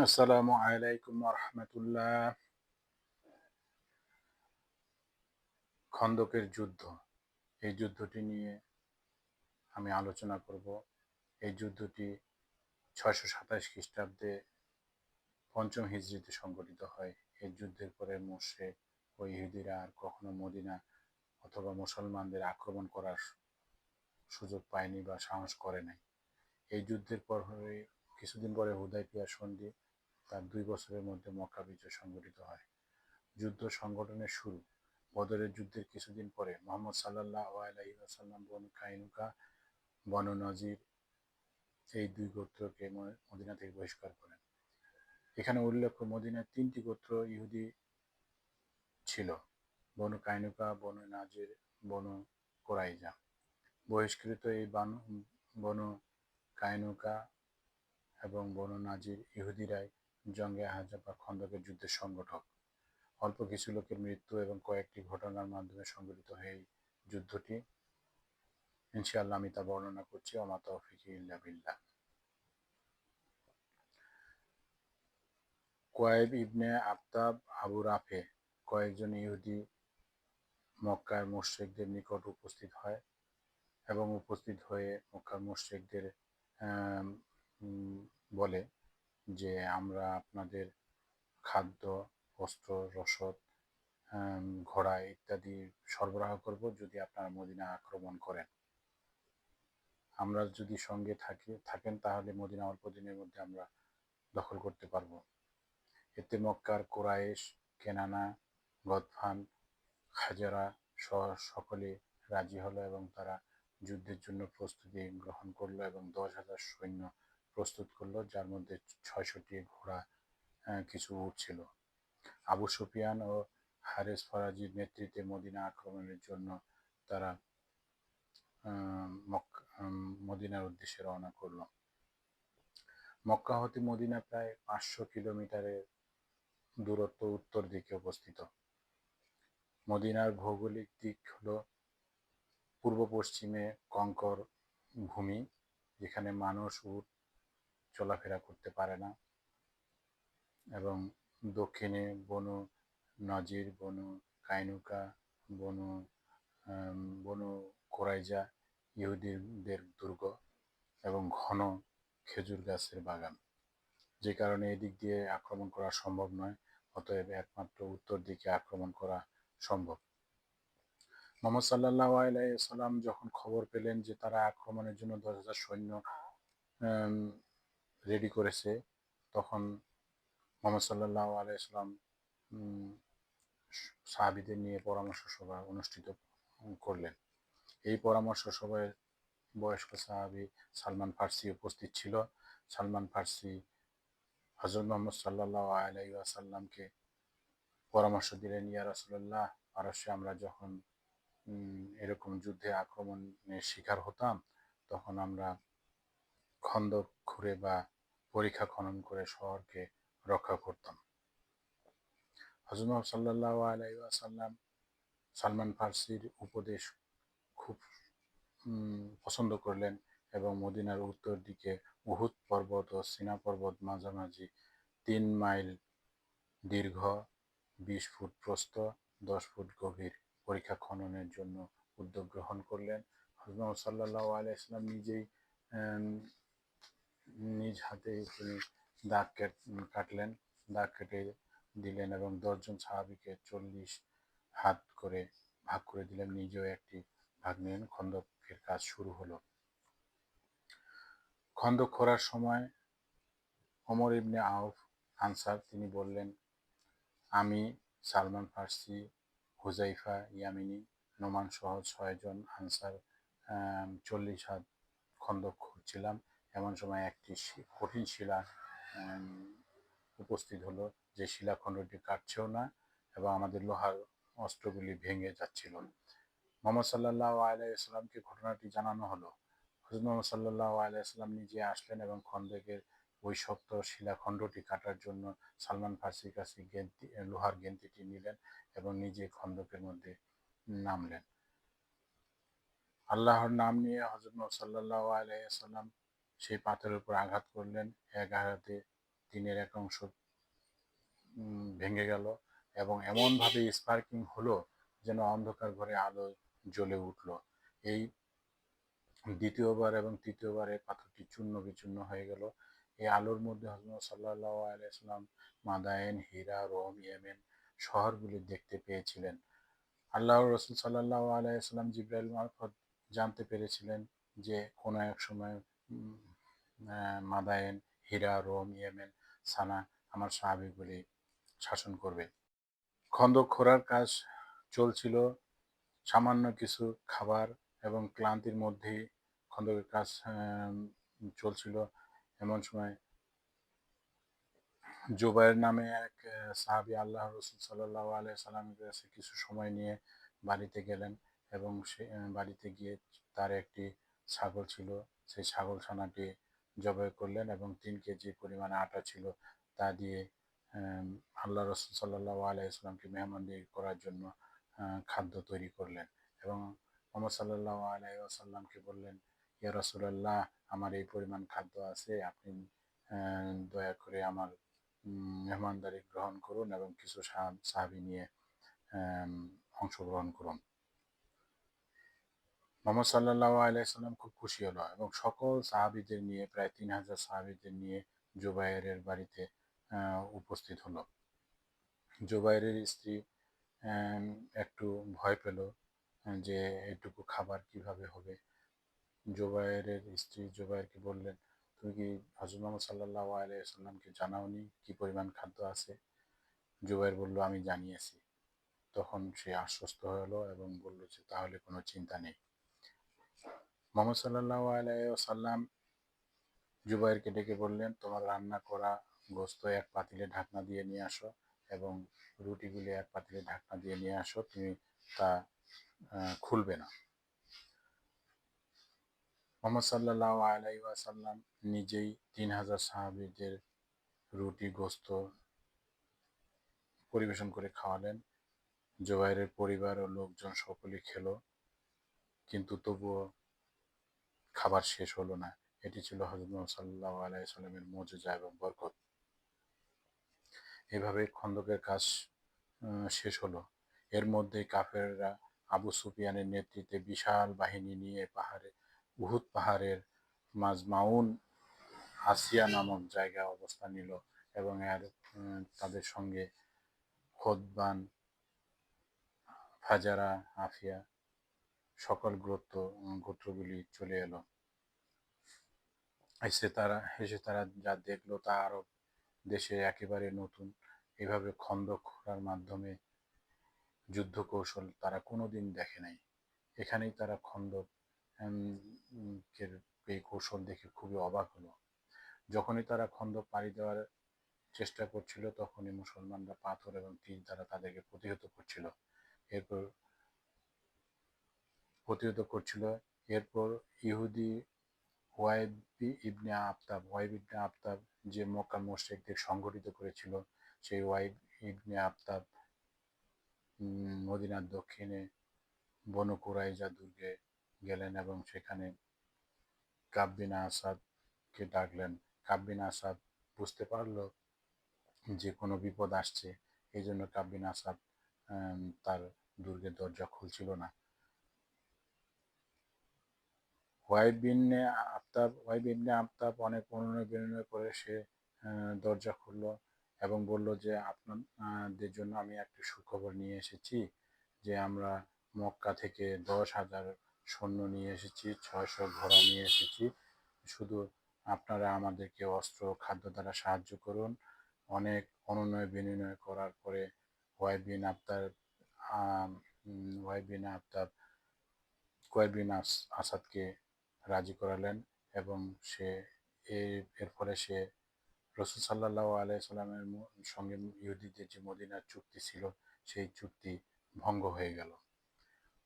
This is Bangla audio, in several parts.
আসসালামু আলাইকুম রহমতুল্লাহ। খন্দকের যুদ্ধ। এই যুদ্ধটি নিয়ে আমি আলোচনা করব। এই যুদ্ধটি ছয়শো সাতাশ খ্রিস্টাব্দে পঞ্চম হিজড়িতে সংগঠিত হয়। এই যুদ্ধের পরে মোশরেক ও ইহুদিরা আর কখনো মদিনা অথবা মুসলমানদের আক্রমণ করার সুযোগ পায়নি বা সাহস করে নাই। এই যুদ্ধের পর কিছুদিন পরে হুদাইপিয়া সন্ধি, তার দুই বছরের মধ্যে মক্কা বিজয় সংগঠিত হয়। যুদ্ধ সংগঠনের শুরু। বদরের যুদ্ধের কিছুদিন পরে মোহাম্মদ সাল্লাহ আলাইসাল্লাম বন কাইনুকা, বন নজির এই দুই গোত্রকে মদিনা থেকে বহিষ্কার করেন। এখানে উল্লেখ্য, মদিনার তিনটি গোত্র ইহুদি ছিল। Banu Qaynuqa, Banu Nadir, Banu Qurayza. বহিষ্কৃত এই বনু কাইনুকা এবং বনু নাজির ইহুদিরাই জঙ্গে আহাজা বা খন্দকের যুদ্ধের সংগঠক। অল্প কিছু লোকের মৃত্যু এবং কয়েকটি ঘটনার মাধ্যমে সংগঠিত হয়ে যুদ্ধটি। ইনশাআল্লাহ আমি তা বর্ণনা করছি। অমাত ইল্লা বিল্লাহ। কোয়েব ইবনে আফতাব আবু রাফে কয়েকজন ইহুদি মক্কার মুশ্রিকদের নিকট উপস্থিত হয় এবং উপস্থিত হয়ে মক্কার মুশ্রিকদের বলে যে আমরা আপনাদের খাদ্য, বস্ত্র, রসদ ঘোড়া ইত্যাদি সরবরাহ করব যদি আপনারা মদিনা আক্রমণ করেন। আমরা যদি সঙ্গে থাকি, থাকেন তাহলে মদিনা অল্প দিনের মধ্যে আমরা দখল করতে পারব। এতে মক্কার কোরায়েশ কেনানা, গদফান, খাজারা সহ সকলে রাজি হলো এবং তারা যুদ্ধের জন্য প্রস্তুতি গ্রহণ করল এবং দশ হাজার সৈন্য প্রস্তুত করল, যার মধ্যে ছয়শটি ঘোড়া কিছু উঠ ছিল আবু সুফিয়ান ও হারেস ফরাজির নেতৃত্বে মদিনা আক্রমণের জন্য তারা মদিনার উদ্দেশ্যে রওনা করল। মক্কা হতে মদিনা প্রায় পাঁচশো কিলোমিটারের দূরত্ব উত্তর দিকে অবস্থিত। মদিনার ভৌগোলিক দিক হল পূর্ব পশ্চিমে কঙ্কর ভূমি, যেখানে মানুষ উট চলাফেরা করতে পারে না। এবং দক্ষিণে বনু নজির, বনু কাইনুকা, বনু বনু কোরাইজা ইহুদিদের দুর্গ এবং ঘন খেজুর গাছের বাগান। যে কারণে এদিক দিয়ে আক্রমণ করা সম্ভব নয়, অতএব একমাত্র উত্তর দিকে আক্রমণ করা সম্ভব। মোহাম্মদ সাল্লাহ আলাইসাল্লাম যখন খবর পেলেন যে তারা আক্রমণের জন্য দশ হাজার সৈন্য রেডি করেছে, তখন মোহাম্মদ সাল্লাহ আলাইসাল্লাম সাহাবিদের নিয়ে পরামর্শ সভা অনুষ্ঠিত করলেন। এই পরামর্শ সভায় বয়স্ক সাহাবি সালমান ফার্সি উপস্থিত ছিল। সালমান ফার্সি হজরত মোহাম্মদ সাল্লাহ আলাইসাল্লামকে পরামর্শ দিলেন, ইয়া রসুল্লাহ পারস্যে আমরা যখন এরকম যুদ্ধে আক্রমণের শিকার হতাম, তখন আমরা খন্দক খুঁড়ে বা পরীক্ষা খনন করে শহরকে রক্ষা করতাম। হজরত সাল্লাহ আলাইসাল্লাম সালমান ফার্সির উপদেশ খুব পছন্দ করলেন এবং মদিনার উত্তর দিকে উহুদ পর্বত ও সিনা পর্বত মাঝামাঝি তিন মাইল দীর্ঘ, বিশ ফুট প্রস্থ, দশ ফুট গভীর পরীক্ষা খননের জন্য উদ্যোগ গ্রহণ করলেন। হজরত সাল্লাহ আলাইসলাম নিজেই নিজ হাতে তিনি দাগ কাটলেন, দাগ কেটে দিলেন এবং দশজন সাহাবিকে চল্লিশ হাত করে ভাগ করে দিলেন। নিজেও একটি ভাগ নিলেন। খন্দকের কাজ শুরু হলো। খন্দক খোরার সময় অমর ইবনে আউফ আনসার, তিনি বললেন, আমি সালমান ফার্সি হুজাইফা ইয়ামিনী, নোমান সহ ছয়জন আনসার চল্লিশ হাত খন্দক খুঁজছিলাম এমন সময় একটি কঠিন শিলা উপস্থিত হলো। যে শিলাখণ্ডটি কাটছেও না এবং আমাদের লোহার অস্ত্রগুলি ভেঙে যাচ্ছিল। মোহাম্মদ সাল্লাহ আলাইসাল্লামকে ঘটনাটি জানানো হলো। হজরত মোহাম্মদ সাল্লাহ আলাইসাল্লাম নিজে আসলেন এবং খন্দেকের ওই শক্ত শিলাখণ্ডটি কাটার জন্য সালমান ফার্সির কাছে গেন্তি, লোহার গেন্তিটি নিলেন এবং নিজে খন্দকের মধ্যে নামলেন। আল্লাহর নাম নিয়ে হজরত মোহাম্মদ সাল্লাহ আলাইসাল্লাম সেই পাথরের উপর আঘাত করলেন। এক আঘাতে টিনের এক অংশ ভেঙে গেল এবং এমনভাবে স্পার্কিং হলো যেন অন্ধকার ঘরে আলো জ্বলে উঠল। এই দ্বিতীয়বার এবং তৃতীয়বারে পাথরটি চূর্ণ বিচূর্ণ হয়ে গেল। এই আলোর মধ্যে হজরত সাল্লাহ আলাইসাল্লাম মাদায়েন হীরা, রোম, ইয়েমেন শহরগুলি দেখতে পেয়েছিলেন। আল্লাহ রসুল সাল্লাহ আলাইসাল্লাম জিব্রাইল মারফত জানতে পেরেছিলেন যে কোনো এক সময় মাদায়েন হীরা, রোম, ইয়েমেন, সানা আমার সাহাবিগুলি শাসন করবে। খন্দক খোঁড়ার কাজ চলছিল সামান্য কিছু খাবার এবং ক্লান্তির মধ্যে খন্দকের কাজ চলছিল এমন সময় জুবাইর নামে এক সাহাবী আল্লাহ রসুল সাল্লাহ আলাই সাল্লামের কাছে কিছু সময় নিয়ে বাড়িতে গেলেন এবং সে বাড়িতে গিয়ে তার একটি ছাগল ছিল। সেই ছাগল ছানাটি জবাই করলেন এবং তিন কেজি পরিমাণে আটা ছিল তা দিয়ে আল্লাহ রসুল সাল্লাহ আলাই ইসলামকে মেহমানদারি করার জন্য খাদ্য তৈরি করলেন এবং মোহাম্মদ সাল্লাহ আলাই আসাল্লামকে বললেন, ইয়া রসুল্লাহ আমার এই পরিমাণ খাদ্য আছে, আপনি দয়া করে আমার মেহমানদারি গ্রহণ করুন এবং কিছু সাহাবি নিয়ে অংশগ্রহণ করুন। মোহাম্মদ সাল্লাহ আলাইসাল্লাম খুব খুশি হলো এবং সকল সাহাবিদের নিয়ে, প্রায় তিন হাজার সাহাবিদের নিয়ে জুবাইরের বাড়িতে উপস্থিত হলো। জুবাইরের স্ত্রী একটু ভয় পেল যে এটুকু খাবার কীভাবে হবে। জুবাইরের স্ত্রী জুবাইরকে বললেন, তুমি কি হজরত মোহাম্মদ সাল্লাহ আলাইসাল্লামকে জানাওনি কি পরিমাণ খাদ্য আছে? জুবাইর বলল, আমি জানিয়েছি। তখন সে আশ্বস্ত হলো এবং বলল যে, তাহলে কোনো চিন্তা নেই। মোহাম্মদ সাল্লাহ আলাইসাল্লাম জুবাইরকে ডেকে বললেন, তোমার রান্না করা গোস্ত এক পাতিলে ঢাকনা দিয়ে নিয়ে আসো এবং রুটিগুলি এক পাতিলে ঢাকনা দিয়ে নিয়ে আসো, তুমি তা খুলবে না। মোহাম্মদ সাল্লাহ আলাই ওয়াসাল্লাম নিজেই তিন হাজার সাহাবিদের রুটি, গোস্ত পরিবেশন করে খাওয়ালেন। জোবাইরের পরিবার ও লোকজন সকলে খেলো, কিন্তু তবুও খাবার শেষ হলো না। এটি ছিল হজরত সাল্লাহ আলাইসাল্লামের মজুজা এবং বরকত। এভাবে খন্দকের কাজ শেষ হলো। এর মধ্যে কাফেররা আবু সুফিয়ানের নেতৃত্বে বিশাল বাহিনী নিয়ে পাহাড়ে, উহুদ পাহাড়ের মাজমাউন আসিয়া নামক জায়গায় অবস্থান নিল এবং এর তাদের সঙ্গে খোদবান ফাজারা আফিয়া সকল গোত্র গোত্রগুলি চলে এলো। এসে তারা এসে তারা যা দেখল তা আরব দেশে একেবারে নতুন। এভাবে খন্দক খোঁড়ার মাধ্যমে যুদ্ধ কৌশল তারা কোনোদিন দেখে নাই। এখানেই তারা এর এই কৌশল দেখে খুবই অবাক হলো। যখনই তারা খন্দক পাড়ি দেওয়ার চেষ্টা করছিল, তখনই মুসলমানরা পাথর এবং তীর দ্বারা তাদেরকে প্রতিহত করছিল। এরপর প্রতিহত করছিল। এরপর ইহুদি ওয়াইব ইবনে আফতাব, ওয়াইব ইবনে আফতাব যে মক্কা মোশরেকদের সংগঠিত করেছিল, সেই ওয়াইব ইবনে আফতাব মদিনার দক্ষিণে বনু কুরাইজা দুর্গে গেলেন এবং সেখানে কাব্বিন আসাদকে ডাকলেন। কাব্বিন আসাদ বুঝতে পারল যে কোনো বিপদ আসছে, এই জন্য কাব্বিন আসাদ তার দুর্গের দরজা খুলছিল না। ওয়াইব বিনে আফতাব ওয়াইব ইবনে আফতাব অনেক অনুনয় বিনয় করে সে দরজা খুললো এবং বলল যে আপনাদের জন্য আমি একটি সুখবর নিয়ে এসেছি যে, আমরা মক্কা থেকে দশ হাজার সৈন্য নিয়ে এসেছি, ছয়শো ঘোড়া নিয়ে এসেছি। শুধু আপনারা আমাদেরকে অস্ত্র খাদ্য দ্বারা সাহায্য করুন। অনেক অনুনয় বিনিময় করার পরে ওয়াইবিন আফতার ওয়াইবিন আফতাব কয়েবিন আস- আসাদকে রাজি করালেন এবং সে এর ফলে সে রসুল সাল্লাহ আলাইসাল্লামের সঙ্গে ইহুদিদের যে মদিনার চুক্তি ছিল, সেই চুক্তি ভঙ্গ হয়ে গেল।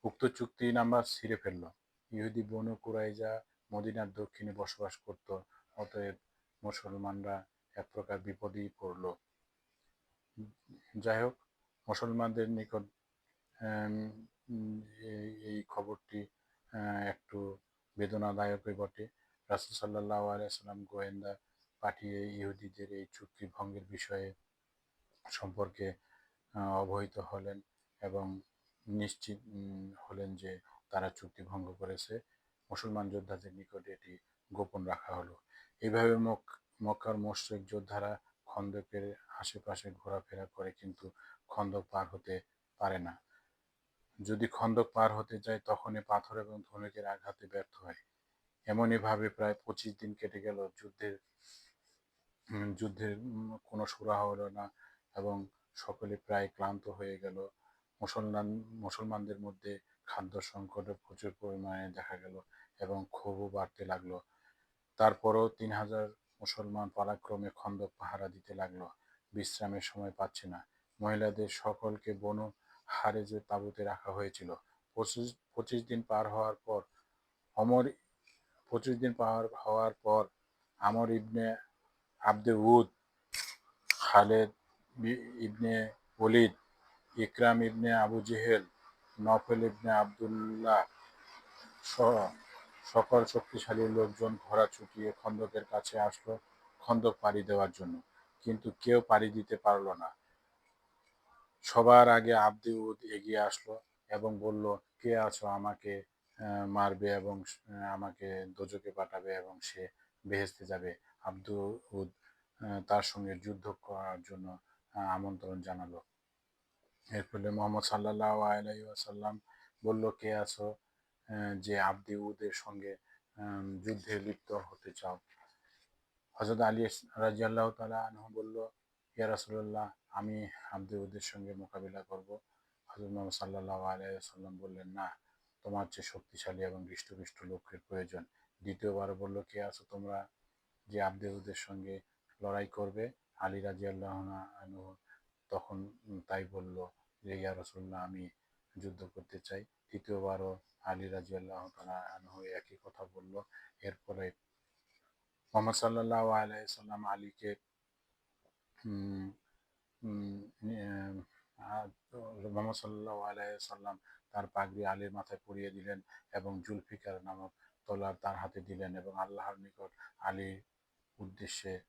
উক্ত চুক্তি নাম্বার ছিঁড়ে ফেলল। ইহুদি বনু কুরাইজা মদিনার দক্ষিণে বসবাস করত, অতএব মুসলমানরা এক প্রকার বিপদেই পড়ল। যাই হোক, মুসলমানদের নিকট এই খবরটি একটু বেদনাদায়কই বটে। রাসুল সাল্লাহ আলাইসাল্লাম গোয়েন্দা পাঠিয়ে ইহুদিদের এই চুক্তি ভঙ্গের বিষয়ে সম্পর্কে অবহিত হলেন এবং নিশ্চিত হলেন যে তারা চুক্তি ভঙ্গ করেছে। মুসলমান যোদ্ধাদের নিকটে এটি গোপন রাখা হলো। এইভাবে মক্কার মোশরেক যোদ্ধারা খন্দকের আশেপাশে ঘোরাফেরা করে কিন্তু খন্দক পার হতে পারে না। যদি খন্দক পার হতে যায়, তখনই পাথর এবং ধনুকের আঘাতে ব্যর্থ হয়। এমনইভাবে প্রায় পঁচিশ দিন কেটে গেল। যুদ্ধের যুদ্ধের কোনো সুরাহা হলো না এবং সকলে প্রায় ক্লান্ত হয়ে গেল। মুসলমান, মুসলমানদের মধ্যে খাদ্য সংকটও প্রচুর পরিমাণে দেখা গেল এবং ক্ষোভও বাড়তে লাগল। তারপরও তিন হাজার মুসলমান পালাক্রমে খন্দক পাহারা দিতে লাগল। বিশ্রামের সময় পাচ্ছে না। মহিলাদের সকলকে বনু হারেজের তাঁবুতে রাখা হয়েছিল। পঁচিশ পঁচিশ দিন পার হওয়ার পর, অমর, পঁচিশ দিন পার হওয়ার পর, আমর ইবনে আব্দে উদ, খালেদ ইবনে ওলিদ, ইকরাম ইবনে আবু জেহেল, নফেল ইবনে আবদুল্লাহ সহ সকল শক্তিশালী লোকজন ঘোড়া ছুটিয়ে খন্দকের কাছে আসলো খন্দক পাড়ি দেওয়ার জন্য। কিন্তু কেউ পাড়ি দিতে পারল না। সবার আগে আব্দি উদ এগিয়ে আসলো এবং বলল, কে আছো আমাকে মারবে এবং আমাকে দোজকে পাঠাবে এবং সে বেহেস্তে যাবে? আব্দু উদ তার সঙ্গে যুদ্ধ করার জন্য আমন্ত্রণ জানালো। এর ফলে মোহাম্মদ সাল্লাহ আলাই আসাল্লাম বলল, কে আছো যে আব্দি উদের সঙ্গে যুদ্ধে লিপ্ত হতে চাও? হজরত আলী রাজি আল্লাহ তালা আনহু বলল ইয়া রাসুল্লাহ আমি আব্দি উদের সঙ্গে মোকাবিলা করব। হজরত মোহাম্মদ সাল্লাহ আলাইসাল্লাম বললেন, না, তোমার চেয়ে শক্তিশালী এবং হৃষ্টপুষ্ট লোকের প্রয়োজন। দ্বিতীয়বার বলল, কে আছো তোমরা যে আব্দে উদের সঙ্গে লড়াই করবে? আলী রাজি আল্লাহ তখন তাই বলল, যে ইয়া রসুল্লাহ আমি যুদ্ধ করতে চাই। তৃতীয়বারও আলী রাজি আল্লাহ আনহু একই কথা বলল। এরপরে মোহাম্মদ সাল্লাহ আলাইসাল্লাম আলীকে আলাইসাল্লাম তার পাগড়ি আলীর মাথায় পরিয়ে দিলেন এবং জুলফিকার নামক তলার তার হাতে দিলেন এবং আল্লাহর নিকট আলীর উদ্দেশ্যে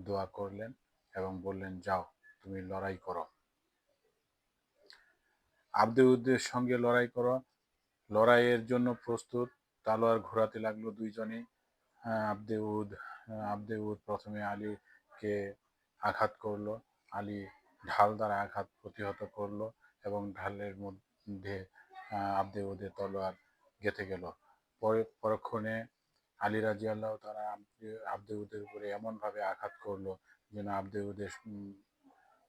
দোয়া করলেন এবং বললেন, যাও, তুমি লড়াই করো। আব্দে সঙ্গে লড়াই করো। লড়াইয়ের জন্য প্রস্তুত। তালোয়ার ঘোরাতে লাগল দুইজনেই। আব্দে উদ আব্দে উদ প্রথমে আলীকে আঘাত করল, আলী ঢাল দ্বারা আঘাত প্রতিহত করল এবং ঢালের মধ্যে আব্দে উদের তলোয়ার গেঁথে গেল। পরে, পরক্ষণে আলী রাজি আল্লাহ তারা আব্দে উদের উপরে এমনভাবে আঘাত করল যেন আব্দে উদের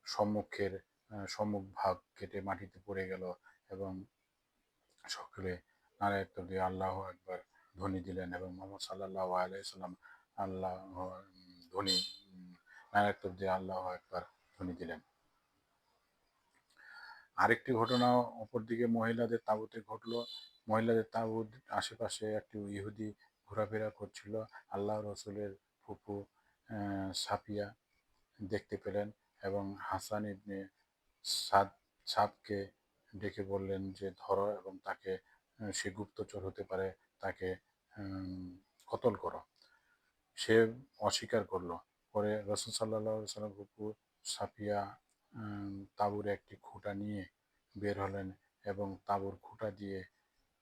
সম্মুখের সম্মুখ ভাগ কেটে মাটিতে পড়ে গেল এবং সকলে নারায়ণ দিয়ে আল্লাহ একবার ধ্বনি দিলেন এবং মোহাম্মদ সাল্লাহ আলাইসাল্লাম আল্লাহ ধ্বনি আল্লাহ একবার আরেকটি ঘটনা অপরদিকে মহিলাদের তাঁবুতে ঘটলো। মহিলাদের তাঁবুর আশেপাশে একটি ইহুদি ঘোরাফেরা করছিল। আল্লাহ রসুলের ফুপু সাফিয়া দেখতে পেলেন এবং হাসান ইবনে সাদ, সাদকে ডেকে বললেন যে, ধরো এবং তাকে সে গুপ্তচর হতে পারে, তাকে কতল করো। সে অস্বীকার করল। পরে রসুল সাল্লাহ সাল্লাম ফুপু সাফিয়া তাঁবুর একটি খুঁটা নিয়ে বের হলেন এবং তাঁবুর খুঁটা দিয়ে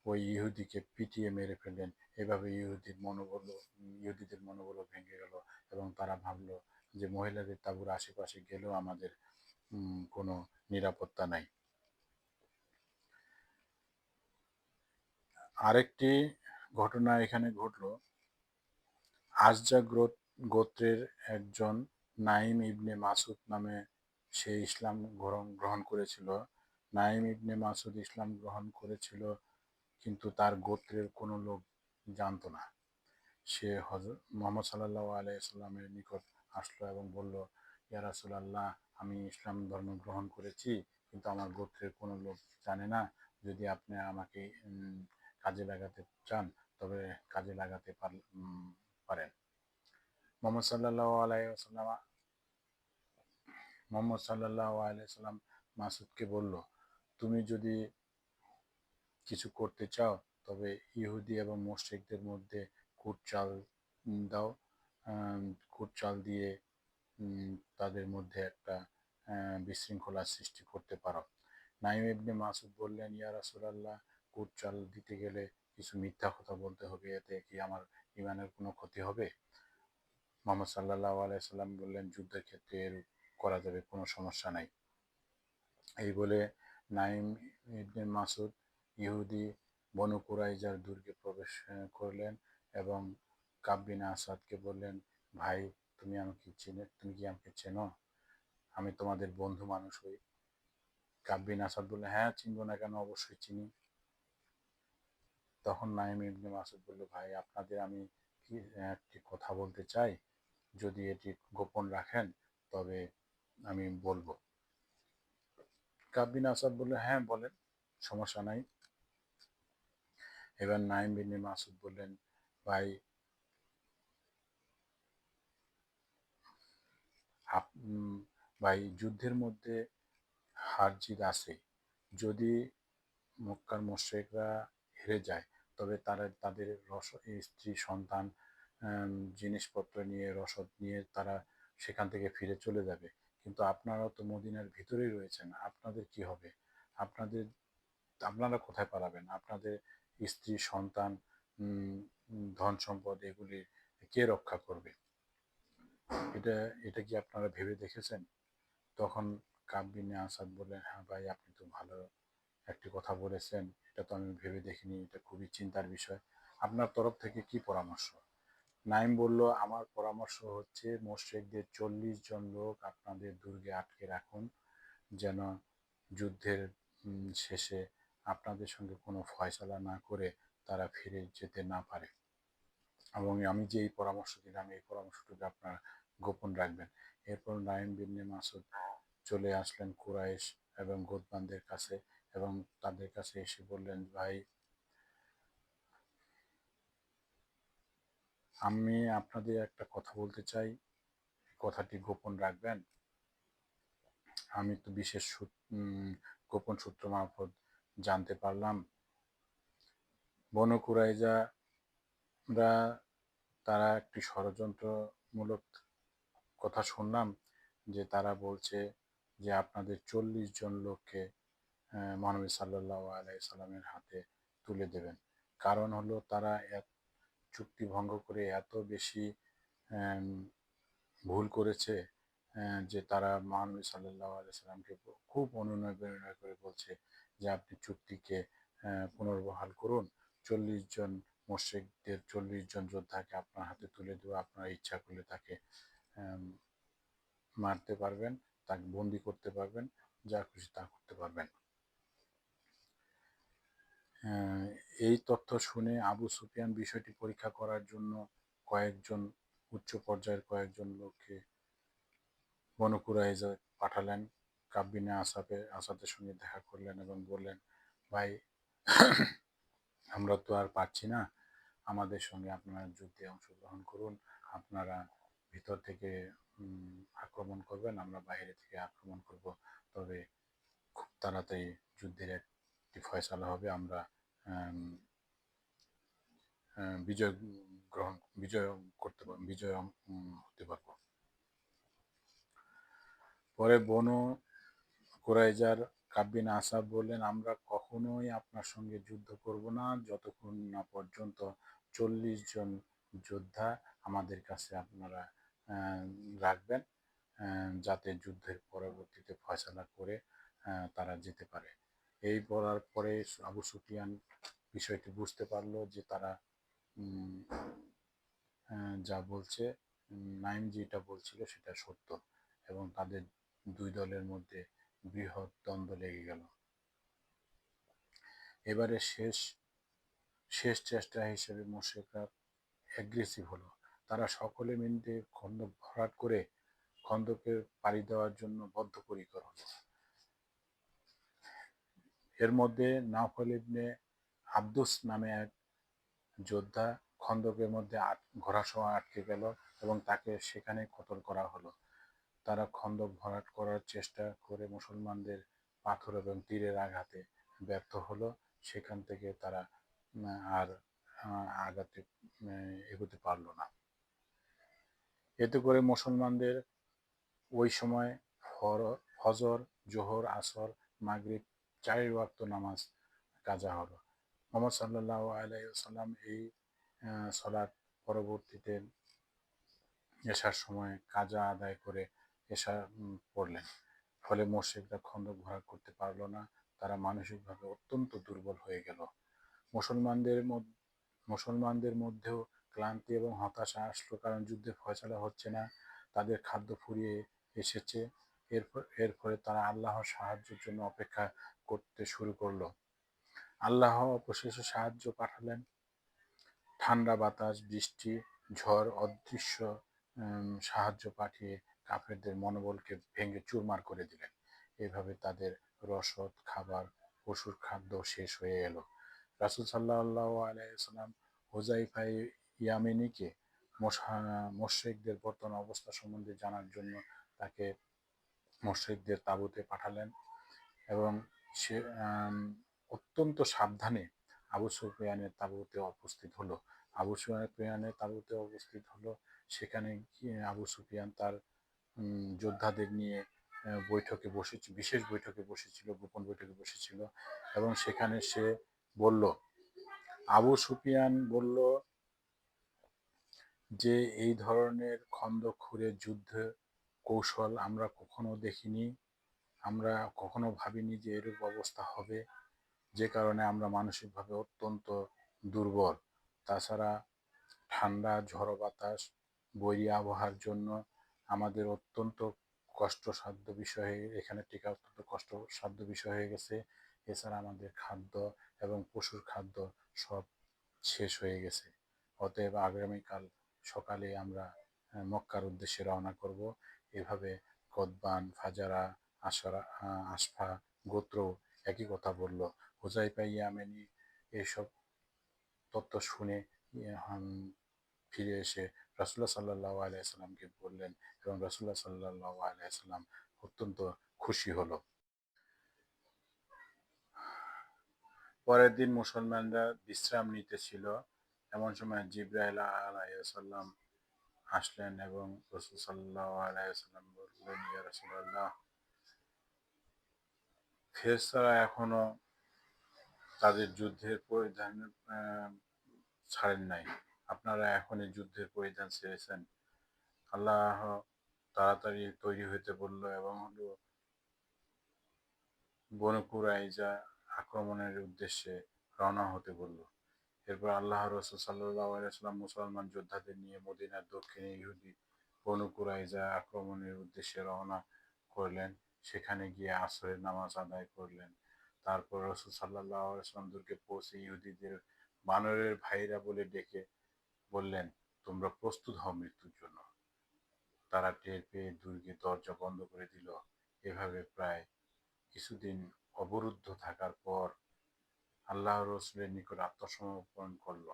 ওই ইহুদিকে পিটিয়ে মেরে ফেললেন। এভাবে ইহুদির মনোবল, ইহুদিদের মনোবল ভেঙে গেল এবং তারা ভাবলো যে, মহিলাদের তাঁবুর আশেপাশে গেলেও আমাদের কোনো নিরাপত্তা নাই। আরেকটি ঘটনা এখানে ঘটল। আজজা গোত্রের একজন নাইম ইবনে মাসুদ নামে সে ইসলাম গ্রহণ গ্রহণ করেছিল। নাইম ইবনে মাসুদ ইসলাম গ্রহণ করেছিল, কিন্তু তার গোত্রের কোনো লোক জানতো না। সে হজরত মোহাম্মদ সাল্লাহ আলাইসাল্লামের নিকট আসলো এবং বলল, ইয়া রাসুলাল্লাহ, আমি ইসলাম ধর্ম গ্রহণ করেছি, কিন্তু আমার গোত্রের কোনো লোক জানে না। যদি আপনি আমাকে কাজে লাগাতে চান, তবে কাজে লাগাতে পারেন। মোহাম্মদ সাল্লাহ আলাইসাল্লাম মোহাম্মদ মাসুদকে বলল, তুমি যদি কিছু করতে চাও, তবে ইহুদি এবং মুশ্রিকদের মধ্যে কুট চাল দাও কুটচাল দিয়ে তাদের মধ্যে একটা বিশৃঙ্খলা সৃষ্টি করতে পারো। নাইম ইবনে মাসুদ বললেন, ইয়া রাসূলুল্লাহ কুটচাল দিতে গেলে কিছু মিথ্যা কথা বলতে হবে, এতে কি আমার ইমানের কোনো ক্ষতি হবে? মোহাম্মদ সাল্লাহ আলাইসাল্লাম বললেন, যুদ্ধের ক্ষেত্রে এর করা যাবে কোনো সমস্যা নাই। এই বলে নাইম ইবনে মাসুদ ইহুদি বনু কুরাইজার দুর্গে প্রবেশ করলেন এবং কাব্বিন আসাদকে বললেন, ভাই, তুমি আমাকে চেনে, তুমি কি আমাকে চেনো? আমি তোমাদের বন্ধু মানুষ হই। কাব্বিন আসাদ বললেন হ্যাঁ চিনব না কেন? অবশ্যই চিনি। তখন নাইম ইবনে মাসুদ বলল, ভাই, আপনাদের আমি কি একটি কথা বলতে চাই? যদি এটি গোপন রাখেন, তবে আমি বলব। কাব্বিন আসাদ বললেন হ্যাঁ বলেন, সমস্যা নাই। এবার নাইম বিন মাসুদ বললেন, ভাই ভাই, যুদ্ধের মধ্যে হার জিত আছে। যদি মক্কার মোশেকরা হেরে যায়, তবে তারা, তাদের রস, স্ত্রী, সন্তান জিনিসপত্র নিয়ে, রসদ নিয়ে তারা সেখান থেকে ফিরে চলে যাবে। কিন্তু আপনারা তো মদিনার ভিতরেই রয়েছেন, আপনাদের কি হবে? আপনাদের, আপনারা কোথায় পালাবেন? আপনাদের স্ত্রী, সন্তান ধন সম্পদ এগুলি কে রক্ষা করবে? এটা এটা কি আপনারা ভেবে দেখেছেন? তখন কাব্বিনে আসাদ বললেন হ্যাঁ ভাই, আপনি তো ভালো একটি কথা বলেছেন। এটা তো আমি ভেবে দেখিনি, এটা খুবই চিন্তার বিষয়। আপনার তরফ থেকে কি পরামর্শ? নাইম বলল, আমার পরামর্শ হচ্ছে মোশেকদের চল্লিশ জন লোক আপনাদের দুর্গে আটকে রাখুন, যেন যুদ্ধের শেষে আপনাদের সঙ্গে কোনো ফয়সলা না করে তারা ফিরে যেতে না পারে। এবং আমি যে এই পরামর্শ দিলাম, এই পরামর্শটুকু আপনারা গোপন রাখবেন। এরপর নাইম বিন্নে মাসুদ চলে আসলেন কুরাইশ এবং গোদবানদের কাছে এবং তাদের কাছে এসে বললেন, ভাই আমি আপনাদের একটা কথা বলতে চাই। কথাটি গোপন রাখবেন। আমি তো বিশেষ গোপন সূত্র মারফত জানতে পারলাম। বনকুরাইজারা তারা একটি ষড়যন্ত্রমূলক কথা শুনলাম যে তারা বলছে যে আপনাদের চল্লিশ জন লোককে মহানবী সাল্লাহ আলাই সাল্লামের হাতে তুলে দেবেন। কারণ হলো তারা এক চুক্তি ভঙ্গ করে এত বেশি ভুল করেছে যে তারা মহানবী সাল্লাহ আলাইসাল্লামকে খুব অনুনয় বিনয় করে বলছে যে আপনি চুক্তিকে পুনর্বহাল করুন। চল্লিশ জন মোর্শেকদের চল্লিশ জন যোদ্ধাকে আপনার হাতে তুলে দেওয়া আপনার ইচ্ছা করলে তাকে মারতে পারবেন, তাকে বন্দি করতে পারবেন, যা খুশি তা করতে পারবেন। এই তথ্য শুনে আবু সুফিয়ান বিষয়টি পরীক্ষা করার জন্য কয়েকজন উচ্চ পর্যায়ের কয়েকজন লোককে বনকুরাইজা পাঠালেন। কাব্বিনে আসাফে আসাদের সঙ্গে দেখা করলেন এবং বললেন, ভাই, আমরা তো আর পারছি না। আমাদের সঙ্গে আপনারা যুদ্ধে অংশগ্রহণ করুন। আপনারা ভিতর থেকে আক্রমণ করবেন। আমরা বাইরে থেকে আক্রমণ করব। তবে খুব তাড়াতাড়ি যুদ্ধের ফয়সালা হবে, আমরা বিজয় গ্রহণ, বিজয় করতে পারব বিজয় হতে পারব। পরে বনু কুরাইজার কাব্বিন আসাব বললেন, আমরা কখনোই আপনার সঙ্গে যুদ্ধ করব না, যতক্ষণ না পর্যন্ত চল্লিশ জন যোদ্ধা আমাদের কাছে আপনারা রাখবেন যাতে যুদ্ধের পরবর্তীতে ফয়সালা করে তারা যেতে পারে। এই বলার পরে আবু সুফিয়ান বিষয়টি বুঝতে পারল যে তারা যা বলছে, নাইম যেটা বলছিল সেটা সত্য এবং তাদের দুই দলের মধ্যে বৃহৎ দ্বন্দ্ব লেগে গেল। এবারে শেষ শেষ চেষ্টা হিসেবে মোশেকরা অ্যাগ্রেসিভ হলো। তারা সকলে মিলে খন্দক ভরাট করে খন্দকের পাড়ি দেওয়ার জন্য বদ্ধপরিকর হলো। এর মধ্যে নাফল ইবনে আব্দুস নামে এক যোদ্ধা খন্দকের মধ্যে আট ঘোড়ার সময় আটকে গেল এবং তাকে সেখানে কতল করা হলো। তারা খন্দক ভরাট করার চেষ্টা করে মুসলমানদের পাথর এবং তীরের আঘাতে ব্যর্থ হলো। সেখান থেকে তারা আর আগাতে এগোতে পারল না। এতে করে মুসলমানদের ওই সময় ফজর, জোহর, আসর, মাগরিব চারি ওয়াক্ত নামাজ কাজা হলো। মোহাম্মদ সাল্লাহ আলাইসাল্লাম এই সলাৎ পরবর্তীতে এশার সময় কাজা আদায় করে উম, পড়লেন। ফলে মসজিদরা খন্দক ভরা করতে পারল না। তারা মানসিকভাবে অত্যন্ত দুর্বল হয়ে গেল। মুসলমানদের মুসলমানদের মধ্যেও ক্লান্তি এবং হতাশা আসলো কারণ যুদ্ধে ফয়সালা হচ্ছে না। তাদের খাদ্য ফুরিয়ে এসেছে। এরপর এর ফলে তারা আল্লাহর সাহায্যের জন্য অপেক্ষা করতে শুরু করল। আল্লাহ অবশেষে সাহায্য পাঠালেন। ঠান্ডা বাতাস, বৃষ্টি, ঝড়, অদৃশ্য সাহায্য পাঠিয়ে কাফেরদের মনোবলকে ভেঙে চুরমার করে দিলেন। এভাবে তাদের রসদ, খাবার, পশুর খাদ্য শেষ হয়ে এলো। রাসুল সাল্লাহ আল্লাহ আলাইসাল্লাম হোজাইফাই ইয়ামিনীকে মোশেকদের বর্তমান অবস্থা সম্বন্ধে জানার জন্য তাকে মোশেকদের তাঁবুতে পাঠালেন এবং সে অত্যন্ত সাবধানে আবু সুফিয়ানের তাঁবুতে উপস্থিত হলো। আবু সুফিয়ানের তাঁবুতে উপস্থিত হলো, সেখানে গিয়ে আবু সুফিয়ান তার যোদ্ধাদের নিয়ে বৈঠকে বসেছে বিশেষ বৈঠকে বসেছিল, গোপন বৈঠকে বসেছিল এবং সেখানে সে বলল, আবু সুফিয়ান বলল যে, এই ধরনের খন্দক খুঁড়ে যুদ্ধ কৌশল আমরা কখনো দেখিনি। আমরা কখনো ভাবিনি যে এরূপ অবস্থা হবে, যে কারণে আমরা মানসিকভাবে অত্যন্ত দুর্বল। তাছাড়া ঠান্ডা, ঝড়ো বাতাস, বৈরী আবহাওয়ার জন্য আমাদের অত্যন্ত কষ্টসাধ্য বিষয় হয়ে, এখানে টিকা অত্যন্ত কষ্টসাধ্য বিষয় হয়ে গেছে। এছাড়া আমাদের খাদ্য এবং পশুর খাদ্য সব শেষ হয়ে গেছে। অতএব আগামীকাল সকালে আমরা মক্কার উদ্দেশ্যে রওনা করব। এভাবে কদবান, ফাজারা আশরা আহ, আশফা গোত্র একই কথা বলল। হুজাইফা ইয়ামেনি এইসব তথ্য শুনে ফিরে এসে রাসুল্লাহ সাল্লাহ আলাইসাল্লামকে বললেন এবং রাসুল্লাহ সাল্লাহ আলাইসাল্লাম অত্যন্ত খুশি হলো। পরের দিন মুসলমানরা বিশ্রাম নিতেছিল। এমন সময় জিব্রাইল আলাইসাল্লাম আসলেন এবং রসুল সাল্লাহ আলাইসাল্লাম বললেন ইয়া রসুল্লাহ ফেরেশতারা এখনও তাদের যুদ্ধের পরিধান ছাড়েন নাই। আপনারা এখনই যুদ্ধের পরিধান ছেড়েছেন আল্লাহ তাড়াতাড়ি তৈরি হতে বলল, এবং হলো বনকুরাইজা আক্রমণের উদ্দেশ্যে রওনা হতে বলল। এরপর আল্লাহ রসুল আলাইসাল্লাম মুসলমান যোদ্ধাদের নিয়ে মদিনার দক্ষিণে ইহুদি বনকুরাইজা আক্রমণের উদ্দেশ্যে রওনা করলেন। সেখানে গিয়ে আসরের নামাজ আদায় করলেন। তারপর রসুল সাল্লাহ আলাইসাল্লাম দুর্গে পৌঁছে ইহুদিদের বানরের ভাইরা বলে ডেকে বললেন, তোমরা প্রস্তুত হও মৃত্যুর জন্য। তারা টের পেয়ে দুর্গে দরজা বন্ধ করে দিল। এভাবে প্রায় কিছুদিন অবরুদ্ধ থাকার পর আল্লাহ রসুলের নিকট আত্মসমর্পণ করল।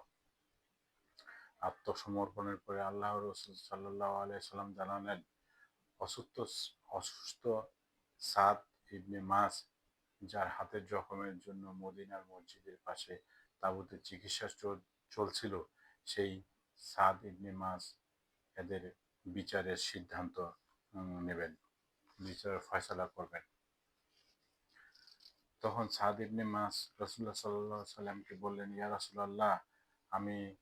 আত্মসমর্পণের পরে আল্লাহ রসুল সাল্লাহ আলাইসাল্লাম জানালেন, অসুস্থ অসুস্থ সাদ ইবনে মাস, যার হাতের জখমের জন্য মদিনার মসজিদের পাশে তাবুতে চিকিৎসা চল- চলছিল, সেই সাদ ইবনে মাস এদের বিচারের সিদ্ধান্ত নেবেন, বিচারের ফয়সলা করবেন। তখন সাদ ইবনে মাস রসুল্লাহ সাল্লাহ সাল্লামকে বললেন, ইয়া রসুল্লাহ আমি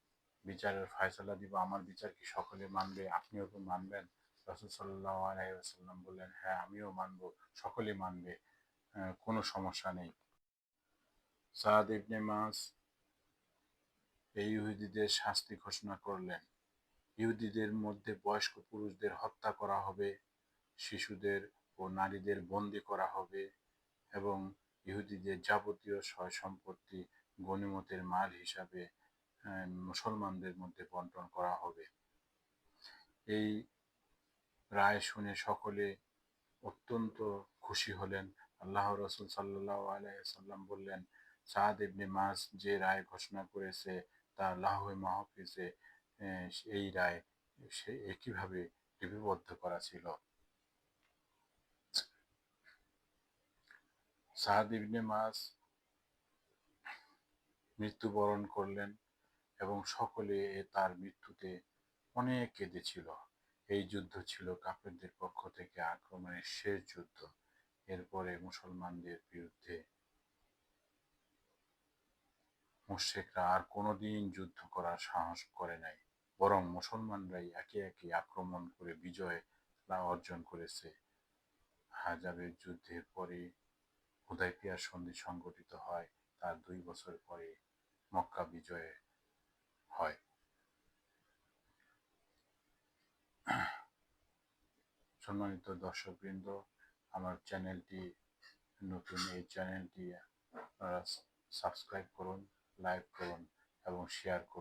বিচারের ফয়সলা দিব, আমার বিচার কি সকলে মানবে? আপনিও তো মানবেন। রসুল সাল্লাহ আলাইসাল্লাম বললেন হ্যাঁ আমিও মানবো সকলে মানবে কোনো সমস্যা নেই। সাদ ইবনে মাস এই ইহুদিদের শাস্তি ঘোষণা করলেন। ইহুদিদের মধ্যে বয়স্ক পুরুষদের হত্যা করা হবে, শিশুদের ও নারীদের বন্দি করা হবে এবং ইহুদিদের যাবতীয় সয় সম্পত্তি গনিমতের মাল হিসাবে মুসলমানদের মধ্যে বন্টন করা হবে। এই রায় শুনে সকলে অত্যন্ত খুশি হলেন। আল্লাহ রসুল সাল্লাহ আলাইসাল্লাম বললেন, সাদ ইবনে মাস যে রায় ঘোষণা করেছে, তা লাহে মাহফিজে এই রায় সে একইভাবে লিপিবদ্ধ করা ছিল। সাদ ইবনে মাস মৃত্যুবরণ করলেন এবং সকলে তার মৃত্যুতে অনেক কেঁদেছিল। এই যুদ্ধ ছিল কাফেরদের পক্ষ থেকে আক্রমণের শেষ যুদ্ধ। এরপরে মুসলমানদের বিরুদ্ধে মুশরিকরা আর কোনোদিন যুদ্ধ করার সাহস করে নাই, বরং মুসলমানরাই একে একে আক্রমণ করে বিজয় অর্জন করেছে। হাজাবের যুদ্ধের পরে হুদাইপিয়ার সন্ধি সংগঠিত হয়, তার দুই বছর পরে মক্কা বিজয়ে হয়। সম্মানিত দর্শকবৃন্দ, আমার চ্যানেলটি নতুন, এই চ্যানেলটি আপনারা সাবস্ক্রাইব করুন লাইক করুন এবং শেয়ার করুন।